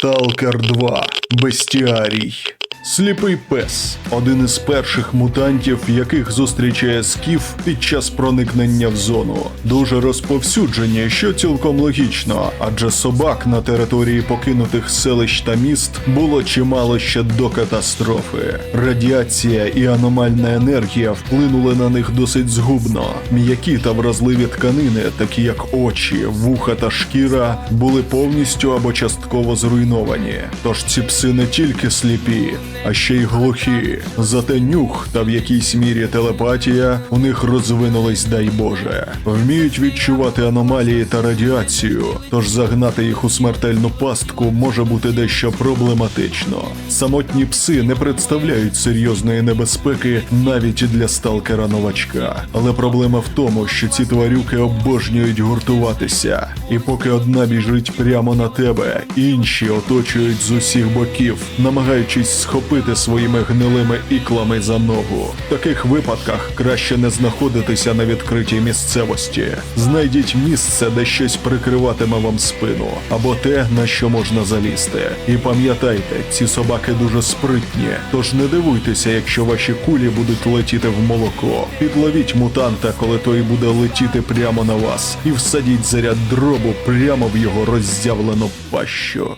Сталкер 2. Бестіарій. Сліпий пес один із перших мутантів, яких зустрічає скіф під час проникнення в зону. Дуже розповсюджені, що цілком логічно, адже собак на території покинутих селищ та міст було чимало ще до катастрофи. Радіація і аномальна енергія вплинули на них досить згубно. М'які та вразливі тканини, такі як очі, вуха та шкіра, були повністю або частково зруйновані. Тож ці пси не тільки сліпі, а ще й глухі. Зате нюх та в якійсь мірі телепатія у них розвинулись, дай Боже. Вміють відчувати аномалії та радіацію, тож загнати їх у смертельну пастку може бути дещо проблематично. Самотні пси не представляють серйозної небезпеки навіть для сталкера новачка. Але проблема в тому, що ці тварюки обожнюють гуртуватися, і поки одна біжить прямо на тебе, інші оточують з усіх боків, намагаючись схопити своїми гнилими іклами за ногу. В таких випадках краще не знаходитися на відкритій місцевості. Знайдіть місце, де щось прикриватиме вам спину, або те, на що можна залізти. І пам'ятайте, ці собаки дуже спритні, тож не дивуйтеся, якщо ваші кулі будуть летіти в молоко. Підловіть мутанта, коли той буде летіти прямо на вас, і всадіть заряд дробу прямо в його роззявлену пащу.